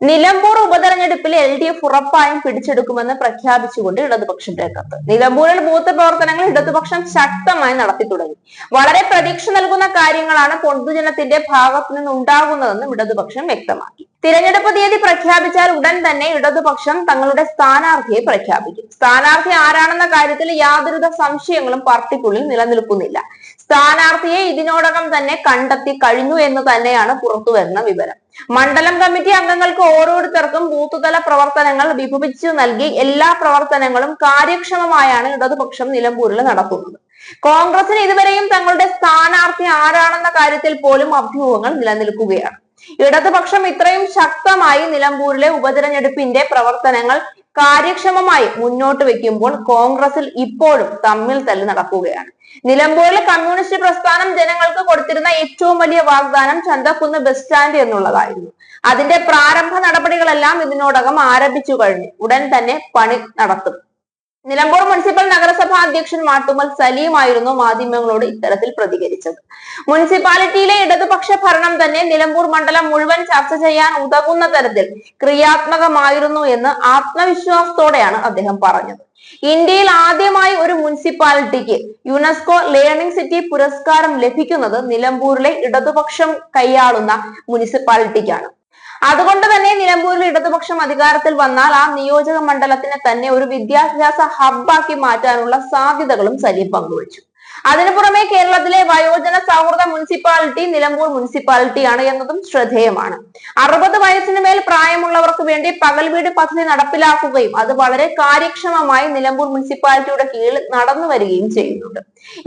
നിലമ്പൂർ ഉപതെരഞ്ഞെടുപ്പിൽ L D F ഉറപ്പായും പിടിച്ചെടുക്കുമെന്ന് പ്രഖ്യാപിച്ചുകൊണ്ട് ഇടതുപക്ഷം രംഗത്ത്. നിലമ്പൂരിൽ ബൂത്ത് പ്രവർത്തനങ്ങൾ ഇടതുപക്ഷം ശക്തമായി നടത്തി തുടങ്ങി. വളരെ പ്രതീക്ഷ നൽകുന്ന കാര്യങ്ങളാണ് പൊതുജനത്തിന്റെ ഭാഗത്തു നിന്നുണ്ടാകുന്നതെന്നും ഇടതുപക്ഷം വ്യക്തമാക്കി. തിരഞ്ഞെടുപ്പ് തീയതി പ്രഖ്യാപിച്ചാൽ ഉടൻ തന്നെ ഇടതുപക്ഷം തങ്ങളുടെ സ്ഥാനാർത്ഥിയെ പ്രഖ്യാപിക്കും. സ്ഥാനാർത്ഥി ആരാണെന്ന കാര്യത്തിൽ യാതൊരുവിധ സംശയങ്ങളും പാർട്ടിക്കുള്ളിൽ നിലനിൽക്കുന്നില്ല. സ്ഥാനാർത്ഥിയെ ഇതിനോടകം തന്നെ കണ്ടെത്തി കഴിഞ്ഞു എന്ന് തന്നെയാണ് പുറത്തു വരുന്ന വിവരം. മണ്ഡലം കമ്മിറ്റി അംഗങ്ങൾക്ക് ഓരോരുത്തർക്കും ബൂത്തുതല പ്രവർത്തനങ്ങൾ വിഭജിച്ചു നൽകി എല്ലാ പ്രവർത്തനങ്ങളും കാര്യക്ഷമമായാണ് ഇടതുപക്ഷം നിലമ്പൂരിൽ നടത്തുന്നത്. കോൺഗ്രസിന് ഇതുവരെയും തങ്ങളുടെ സ്ഥാനാർത്ഥി ആരാണെന്ന കാര്യത്തിൽ പോലും അഭ്യൂഹങ്ങൾ നിലനിൽക്കുകയാണ്. ഇടതുപക്ഷം ഇത്രയും ശക്തമായി നിലമ്പൂരിലെ ഉപതെരഞ്ഞെടുപ്പിന്റെ പ്രവർത്തനങ്ങൾ കാര്യക്ഷമമായി മുന്നോട്ട് വെക്കുമ്പോൾ കോൺഗ്രസിൽ ഇപ്പോഴും തമ്മിൽ തല്ല് നടക്കുകയാണ്. നിലമ്പൂരിലെ കമ്മ്യൂണിസ്റ്റ് പ്രസ്ഥാനം ജനങ്ങൾക്ക് കൊടുത്തിരുന്ന ഏറ്റവും വലിയ വാഗ്ദാനം ചന്തക്കുന്ന് ബസ് സ്റ്റാൻഡ് എന്നുള്ളതായിരുന്നു. അതിന്റെ പ്രാരംഭ നടപടികളെല്ലാം ഇതിനോടകം ആരംഭിച്ചു കഴിഞ്ഞു. ഉടൻ തന്നെ പണി നടത്തും. നിലമ്പൂർ മുനിസിപ്പൽ നഗരസഭാ അധ്യക്ഷൻ മാട്ടുമൽ സലീമായിരുന്നു മാധ്യമങ്ങളോട് ഇത്തരത്തിൽ പ്രതികരിച്ചത്. മുനിസിപ്പാലിറ്റിയിലെ ഇടതുപക്ഷ ഭരണം തന്നെ നിലമ്പൂർ മണ്ഡലം മുഴുവൻ ചർച്ച ചെയ്യാൻ ഉതകുന്ന തരത്തിൽ ക്രിയാത്മകമായിരുന്നു എന്ന് ആത്മവിശ്വാസത്തോടെയാണ് അദ്ദേഹം പറഞ്ഞത്. ഇന്ത്യയിൽ ആദ്യമായി ഒരു മുനിസിപ്പാലിറ്റിക്ക് യുനെസ്കോ ലേണിംഗ് സിറ്റി പുരസ്കാരം ലഭിക്കുന്നത് നിലമ്പൂരിലെ ഇടതുപക്ഷം കൈയാളുന്ന മുനിസിപ്പാലിറ്റിക്കാണ്. അതുകൊണ്ട് തന്നെ നിലമ്പൂരിൽ ഇടതുപക്ഷം അധികാരത്തിൽ വന്നാൽ ആ നിയോജക മണ്ഡലത്തിനെ തന്നെ ഒരു വിദ്യാഭ്യാസ ഹബ്ബാക്കി മാറ്റാനുള്ള സാധ്യതകളും സലീം പങ്കുവച്ചു. അതിനു പുറമെ കേരളത്തിലെ വയോജന സൗഹൃദ മുനിസിപ്പാലിറ്റി നിലമ്പൂർ മുനിസിപ്പാലിറ്റിയാണ് എന്നതും ശ്രദ്ധേയമാണ്. അറുപത് വയസ്സിന് മേൽ പ്രായമുള്ളവർക്ക് വേണ്ടി പകൽ വീട് പദ്ധതി നടപ്പിലാക്കുകയും അത് വളരെ കാര്യക്ഷമമായി നിലമ്പൂർ മുനിസിപ്പാലിറ്റിയുടെ കീഴിൽ നടന്നു വരികയും ചെയ്യുന്നുണ്ട്.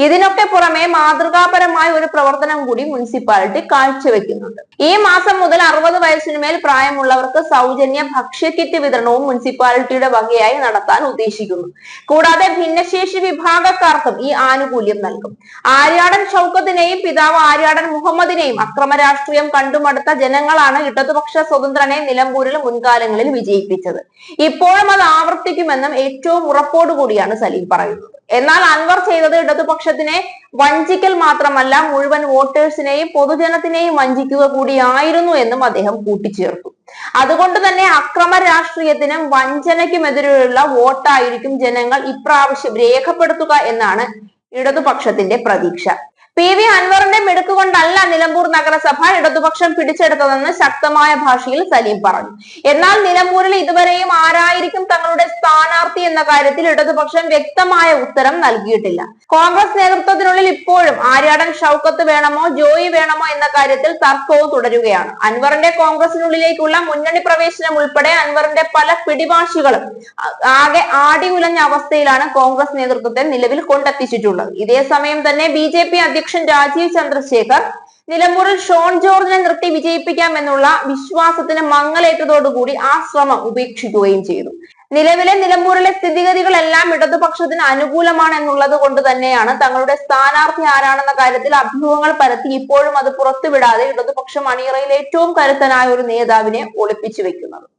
ഇതിനൊക്കെ പുറമെ മാതൃകാപരമായ ഒരു പ്രവർത്തനം കൂടി മുനിസിപ്പാലിറ്റി കാഴ്ചവെക്കുന്നുണ്ട്. ഈ മാസം മുതൽ അറുപത് വയസ്സിന് മേൽ പ്രായമുള്ളവർക്ക് സൗജന്യ ഭക്ഷ്യക്കിറ്റ് വിതരണവും മുനിസിപ്പാലിറ്റിയുടെ വകയായി നടത്താൻ ഉദ്ദേശിക്കുന്നു. കൂടാതെ ഭിന്നശേഷി വിഭാഗക്കാർക്കും ഈ ആനുകൂല്യം നൽകും. ആര്യാടൻ ഷൗക്കത്തിനെയും പിതാവ് ആര്യാടൻ മുഹമ്മദിനെയും അക്രമ രാഷ്ട്രീയം കണ്ടുമടുത്ത ജനങ്ങളാണ് ഇടതുപക്ഷ സ്വതന്ത്രനെ നിലമ്പൂരിൽ മുൻകാലങ്ങളിൽ വിജയിപ്പിച്ചത്. ഇപ്പോഴും അത് ആവർത്തിക്കുമെന്നും ഏറ്റവും ഉറപ്പോടുകൂടിയാണ് സലീം പറയുന്നത്. എന്നാൽ അൻവർ ചെയ്തത് ഇടതുപക്ഷത്തിനെ വഞ്ചിക്കൽ മാത്രമല്ല മുഴുവൻ വോട്ടേഴ്സിനെയും പൊതുജനത്തിനെയും വഞ്ചിക്കുക കൂടിയായിരുന്നു എന്നും അദ്ദേഹം കൂട്ടിച്ചേർത്തു. അതുകൊണ്ട് തന്നെ അക്രമ രാഷ്ട്രീയത്തിനും വഞ്ചനയ്ക്കുമെതിരെയുള്ള വോട്ടായിരിക്കും ജനങ്ങൾ ഇപ്രാവശ്യം രേഖപ്പെടുത്തുക എന്നാണ് ഇടതുപക്ഷത്തിന്റെ പ്രതീക്ഷ. പി വി അൻവറിന്റെ മിടുക്കുകൊണ്ടല്ല നിലമ്പൂർ നഗരസഭ ഇടതുപക്ഷം പിടിച്ചെടുത്തതെന്ന് ശക്തമായ ഭാഷയിൽ സലീം പറഞ്ഞു. എന്നാൽ നിലമ്പൂരിൽ ഇതുവരെയും ആരായിരിക്കും തങ്ങളുടെ സ്ഥാനാർത്ഥി എന്ന കാര്യത്തിൽ ഇടതുപക്ഷം വ്യക്തമായ ഉത്തരം നൽകിയിട്ടില്ല. കോൺഗ്രസ് നേതൃത്വത്തിനുള്ളിൽ ഇപ്പോഴും ആര്യാടൻ ഷൗക്കത്ത് വേണമോ ജോയി വേണമോ എന്ന കാര്യത്തിൽ തർക്കവും തുടരുകയാണ്. അൻവറിന്റെ കോൺഗ്രസിനുള്ളിലേക്കുള്ള മുന്നണി പ്രവേശനം ഉൾപ്പെടെ അൻവറിന്റെ പല പിടിവാശികളും ആകെ ആടി ഉലഞ്ഞ അവസ്ഥയിലാണ് കോൺഗ്രസ് നേതൃത്വത്തെ നിലവിൽ കൊണ്ടെത്തിച്ചിട്ടുള്ളത്. ഇതേ സമയം തന്നെ ബി ജെ പി അധ്യക്ഷൻ രാജീവ് ചന്ദ്രശേഖർ നിലമ്പൂരിൽ ഷോൺ ജോർജിനെ നിർത്തി വിജയിപ്പിക്കാമെന്നുള്ള വിശ്വാസത്തിന് മങ്ങലേറ്റതോടുകൂടി ആ ശ്രമം ഉപേക്ഷിക്കുകയും ചെയ്തു. നിലവിലെ നിലമ്പൂരിലെ സ്ഥിതിഗതികളെല്ലാം ഇടതുപക്ഷത്തിന് അനുകൂലമാണ് എന്നുള്ളത് കൊണ്ട് തന്നെയാണ് തങ്ങളുടെ സ്ഥാനാർത്ഥി ആരാണെന്ന കാര്യത്തിൽ അഭ്യൂഹങ്ങൾ പരത്തി ഇപ്പോഴും അത് പുറത്തുവിടാതെ ഇടതുപക്ഷം അണിയറയിൽ ഏറ്റവും കരുത്തനായ ഒരു നേതാവിനെ ഒളിപ്പിച്ചു വെക്കുന്നത്.